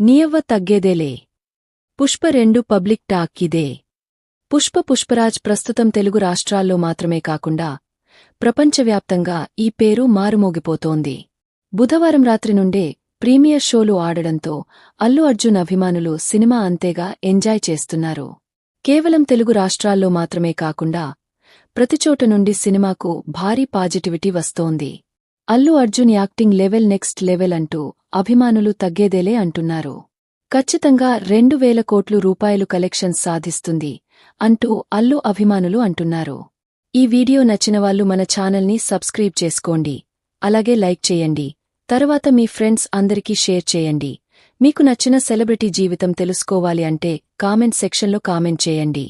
నీయవ్వ తగ్గేదేలే పుష్ప రెండు public talk ఇదే పుష్ప పుష్పరాజ్ ప్రస్తుతం తెలుగు రాష్ట్రాల్లో మాత్రమే కాకుండా ప్రపంచవ్యాప్తంగా ఈ పేరు మారుమోగిపోతోంది బుధవారం రాత్రి నుండే ప్రీమియర్ షోలు ఆడడంతో అల్లు అర్జున్ అభిమానులు సినిమా అంతేగా ఎంజాయ్ చేస్తున్నారు కేవలం తెలుగు రాష్ట్రాల్లో మాత్రమే కాకుండా ప్రతిచోట నుండి సినిమాకు భారీ పాజిటివిటీ వస్తోంది Allu Arjun acting level next level అంటూ అభిమానులు తగ్గేదేలే అంటున్నారు. ఖచ్చితంగా రెండు వేల కోట్లు రూపాయలు కలెక్షన్స్ సాధిస్తుంది అంటూ అల్లు అభిమానులు అంటున్నారు. ఈ వీడియో నచ్చినవాళ్ళు మన ఛానల్ని సబ్స్క్రైబ్ చేసుకోండి. అలాగే లైక్ చేయండి. తర్వాత మీ ఫ్రెండ్స్ అందరికీ షేర్ చేయండి. మీకు నచ్చిన సెలబ్రిటీ జీవితం తెలుసుకోవాలి అంటే కామెంట్ సెక్షన్లో కామెంట్ చేయండి.